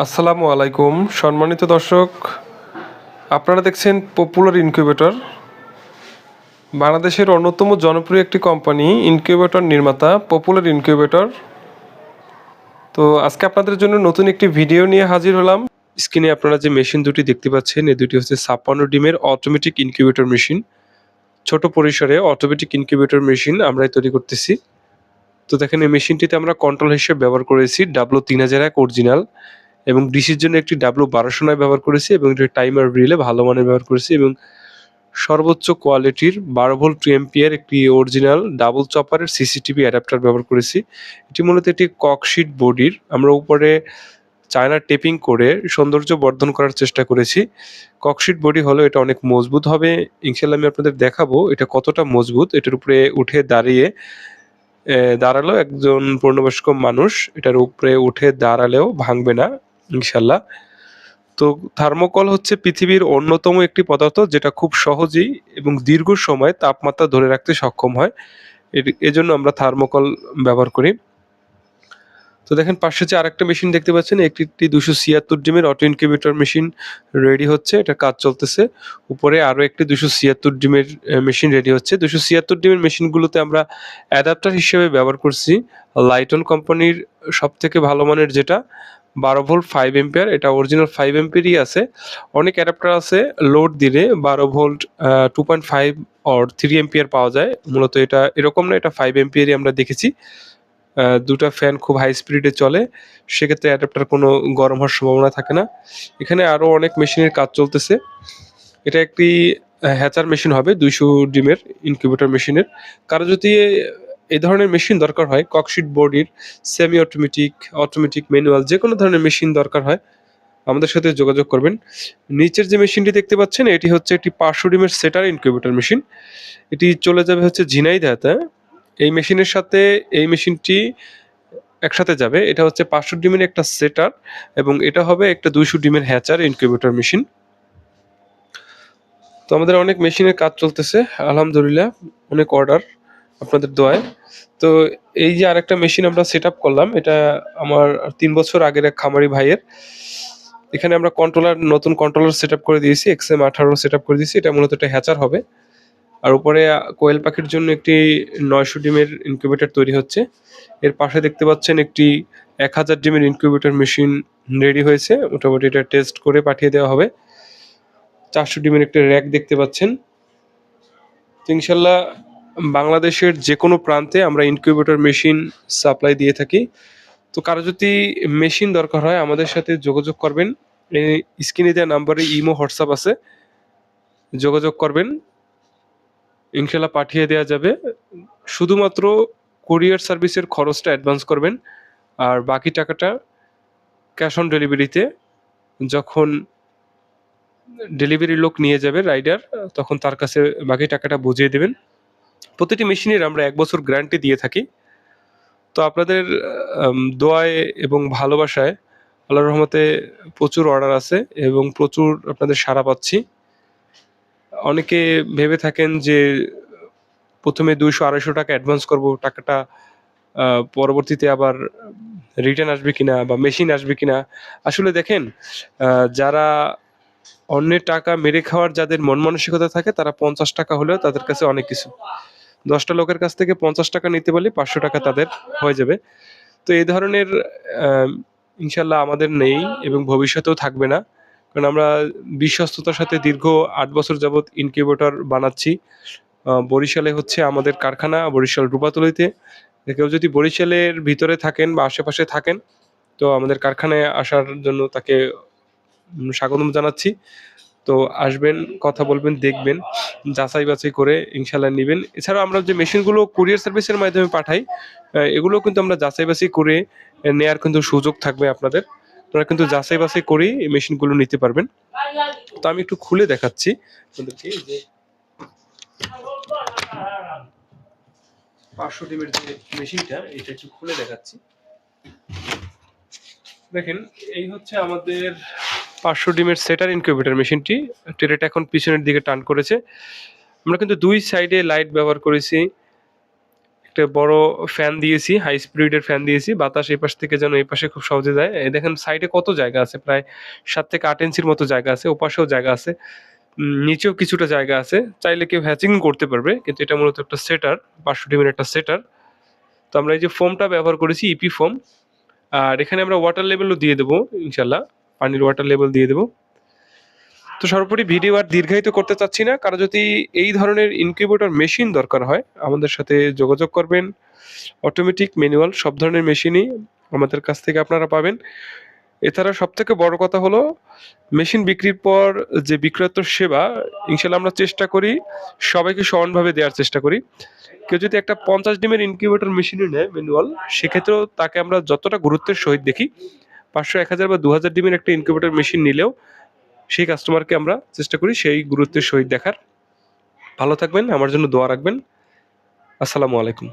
আসসালামু আলাইকুম। সম্মানিত দর্শক, আপনারা দেখছেন পপুলার ইনকিউবেটর। বাংলাদেশের অন্যতম জনপ্রিয় একটি কোম্পানি, ইনকিউবেটর নির্মাতা, পপুলার ইনকিউবেটর। তো আজকে আপনাদের জন্য নতুন একটি ভিডিও নিয়ে হাজির হলাম। স্ক্রিনে আপনারা যে মেশিন দুটি দেখতে পাচ্ছেন, এই দুটি হচ্ছে ছাপ্পান্ন ডিমের অটোমেটিক ইনকিউবেটর মেশিন ছোট পরিসরে অটোমেটিক ইনকিউবেটর মেশিন আমরাই তৈরি করতেছি। তো দেখেন, এই মেশিনটিতে আমরা কন্ট্রোল হিসেবে ব্যবহার করেছি ডাব্লু তিন হাজার এক অরিজিনাল এবং ডিসির জন্য একটি ডাব্লু বারোশো নয় ব্যবহার করেছি এবং একটি টাইমার রিলে ভালো মানের ব্যবহার করেছি এবং সর্বোচ্চ কোয়ালিটির বারো ভোল্ট টু এমপিয়ার একটি অরিজিনাল ডাবল চপারের সিসিটিভি অ্যাডাপ্টার ব্যবহার করেছি। এটি মূলত একটি ককশিট বডির। আমরা উপরে চায়না টেপিং করে সৌন্দর্য বর্ধন করার চেষ্টা করেছি। ককশিট বডি হলো এটা অনেক মজবুত হবে। ইনশাল্লাহ আমি আপনাদের দেখাবো এটা কতটা মজবুত। এটার উপরে উঠে দাঁড়িয়ে দাঁড়াল একজন পূর্ণবয়স্ক মানুষ এটার উপরে উঠে দাঁড়ালেও ভাঙবে না। ইনশাল্লাহ। তো থার্মোকল হচ্ছে পৃথিবীর অন্যতম একটি পদার্থ যেটা খুব সহজেই এবং দীর্ঘ সময় তাপমাত্রা ধরে রাখতে সক্ষম হয়। এজন্য আমরা থার্মোকল ব্যবহার করি। তো দেখেন, পাশে যে আরেকটা মেশিন দেখতে পাচ্ছেন, একটি দুশো ছিয়াত্তর ডিমের অটো ইনকিউবেটর মেশিন রেডি হচ্ছে, এটা কাজ চলতেছে। উপরে আরও একটি দুশো ছিয়াত্তর ডিমের মেশিন রেডি হচ্ছে। দুশো ছিয়াত্তর ডিমের মেশিনগুলোতে আমরা অ্যাডাপ্টার হিসেবে ব্যবহার করছি। লাইটন কোম্পানির সব থেকে ভালো মানের যেটা বারো ভোল্ট ফাইভ এম্পিয়ার এটা অরিজিনাল ফাইভ এম্পিয়ারই আছে। অনেক অ্যাডাপ্টার আছে লোড দিলে twelve volt two point five or three ampere পাওয়া যায়। মূলত এটা এরকম না, এটা ফাইভ এম্পিয়ারই আমরা দেখেছি। দুটা ফ্যান খুব হাই স্পিডে চলে, সেক্ষেত্রে অ্যাডাপ্টার কোনো গরম হওয়ার সম্ভাবনা থাকে না। এখানে আরও অনেক মেশিনের কাজ চলতেছে। এটা একটি হ্যাচার মেশিন হবে, দুইশো ডিমের ইনকিউবেটর মেশিনের কারও যদি এই ধরনের মেশিন দরকার হয়। ককশিট বডির সেমি অটোমেটিক অটোমেটিক ম্যানুয়াল যে কোনো ধরনের মেশিন দরকার হয়, আমাদের সাথে যোগাযোগ করবেন। নিচের যে মেশিনটি দেখতে পাচ্ছেন, এটি হচ্ছে একটি পাঁচশো ডিমের সেটার ইনকিউবেটর মেশিন এটি চলে যাবে হচ্ছে ঝিনাইদাতে এই মেশিনের সাথে এই মেশিনটি একসাথে যাবে। এটা হচ্ছে পাঁচশো ডিমের একটা সেটার এবং এটা হবে একটা দুইশো ডিমের হ্যাচার ইনকিউবেটর মেশিন তো আমাদের অনেক মেশিনের কাজ চলতেছে। আলহামদুলিল্লাহ, অনেক অর্ডার আপনাদের দোয়ায়। তো এই যে আরেকটা মেশিন আমরা সেট করলাম, এটা আমার তিন বছর আগের এক খামারি ভাইয়ের। এখানে আমরা কন্ট্রোলার নতুন কন্ট্রোলার সেট করে দিয়েছি এক্স এম আঠারো সেট করে দিয়েছি, এটা মূলত একটা হ্যাচার হবে। আর উপরে কোয়েল পাখির জন্য একটি নয়শো ডিমের ইনকিউবেটর তৈরি হচ্ছে। এর পাশে দেখতে পাচ্ছেন একটি এক হাজার ডিমের ইনকিউবেটর মেশিন রেডি হয়েছে। মোটামুটি এটা টেস্ট করে পাঠিয়ে দেওয়া হবে। চারশো ডিমের একটা র্যাক দেখতে পাচ্ছেন। তো ইনশাল্লাহ বাংলাদেশের যে কোনো প্রান্তে আমরা ইনকিউবেটর মেশিন সাপ্লাই দিয়ে থাকি। তো কারও যদি মেশিন দরকার হয়, আমাদের সাথে যোগাযোগ করবেন। এই স্ক্রিনে দেওয়া নাম্বারে ইমো হোয়াটসঅ্যাপ আছে। যোগাযোগ করবেন। ইনশাল্লাহ পাঠিয়ে দেওয়া যাবে। শুধুমাত্র কুরিয়ার সার্ভিসের খরচটা অ্যাডভান্স করবেন। আর বাকি টাকাটা ক্যাশ অন ডেলিভারিতে যখন ডেলিভারি লোক নিয়ে যাবে রাইডার তখন তার কাছে বাকি টাকাটা বুঝিয়ে দেবেন। প্রতিটি মেশিনের আমরা এক বছর গ্যারান্টি দিয়ে থাকি। তো আপনাদের দোয়ায় এবং ভালোবাসায় আল্লাহর রহমতে প্রচুর অর্ডার আছে এবং প্রচুর আপনাদের সাড়া পাচ্ছি। অনেকে ভেবে থাকেন যে প্রথমে দুইশো, আড়াইশো টাকা অ্যাডভান্স করব, টাকাটা পরবর্তীতে আবার রিটার্ন আসবে কিনা বা মেশিন আসবে কিনা। আসলে দেখেন যারা অন্যের টাকা মেরে খাওয়ার যাদের মন মানসিকতা থাকে, তারা পঞ্চাশ টাকা হলেও তাদের কাছে অনেক কিছু। দশটা লোকের কাছ থেকে পঞ্চাশ টাকা নিতে পারলে পাঁচশো টাকা তাদের হয়ে যাবে। তো এই ধরনের ইনশাল্লাহ আমাদের নেই এবং ভবিষ্যতেও থাকবে না। কারণ আমরা বিশ্বস্ততার সাথে দীর্ঘ আট বছর যাবৎ ইনকিউবেটর বানাচ্ছি। বরিশালে হচ্ছে আমাদের কারখানা, বরিশাল রূপাতলিতে। কেউ যদি বরিশালের ভিতরে থাকেন বা আশেপাশে থাকেন, তো আমাদের কারখানায় আসার জন্য তাকে স্বাগতম জানাচ্ছি। তো আসবেন, কথা বলবেন, দেখবেন, যাচাই বাছাই করে ইনশাল্লাহ নেবেন। এছাড়া আমরা যে মেশিনগুলো কুরিয়ার সার্ভিসের মাধ্যমে পাঠাই এগুলো কিন্তু আমরা যাচাই বাছাই করে নেয়ার কিন্তু সুযোগ থাকবে আপনাদের। আপনারা কিন্তু যাচাই বাছাই করেই এই মেশিনগুলো নিতে পারবেন। তো আমি একটু খুলে দেখাচ্ছি আপনাদেরকে যে পাঁচশো ডিমের যে মেশিনটা এটা একটু খুলে দেখাচ্ছি। দেখেন, এই হচ্ছে আমাদের পাঁচশো ডিমের সেটার ইনকিউবেটর মেশিনটি। ট্রেটা এখন পিছনের দিকে টান করেছে। আমরা কিন্তু দুই সাইডে লাইট ব্যবহার করেছি। একটা বড় ফ্যান দিয়েছি হাই স্পিডের ফ্যান দিয়েছি। বাতাস এই পাশ থেকে যেন এই পাশে খুব সহজে যায়। দেখেন সাইডে কত জায়গা আছে? প্রায় সাত থেকে আট ইঞ্চির মতো জায়গা আছে। ওপাশেও জায়গা আছে। নিচেও কিছুটা জায়গা আছে। চাইলে কেউ হ্যাচিং করতে পারবে, কিন্তু এটা মূলত একটা সেটার পাঁচশো ডিমের একটা সেটার তো আমরা এই যে ফোমটা ব্যবহার করেছি ইপি ফোম আর এখানে আমরা ওয়াটার লেভেলও দিয়ে দেবো, ইনশাল্লাহ। পানির ওয়াটার লেভেল দিয়ে দেবো। তো সর্বোপরি ভিডিও আর দীর্ঘায়িত করতে চাচ্ছি না। কারও যদি এই ধরনের ইনকিউবেটর মেশিন দরকার হয়, আমাদের সাথে যোগাযোগ করবেন। অটোমেটিক ম্যানুয়াল সব ধরনের মেশিনই আমাদের কাছ থেকে আপনারা পাবেন। এছাড়া সব থেকে বড় কথা হলো মেশিন বিক্রির পর যে বিক্রয়তর সেবা, ইনশাল্লাহ আমরা চেষ্টা করি, সবাইকে সমানভাবে দেওয়ার চেষ্টা করি। কেউ যদি একটা পঞ্চাশ ডিমের ইনকিউবেটর মেশিনও নেয় ম্যানুয়াল সেক্ষেত্রেও তাকে আমরা যতটা গুরুত্বের সহিত দেখি পাঁচশো এক হাজার বা দু হাজার ডিমের একটা ইনকিউবেটর মেশিন নিলেও সেই কাস্টমারকে আমরা চেষ্টা করি সেই গুরুত্বের সহিত দেখার। ভালো থাকবেন, আমার জন্য দোয়া রাখবেন। আসসালামু আলাইকুম।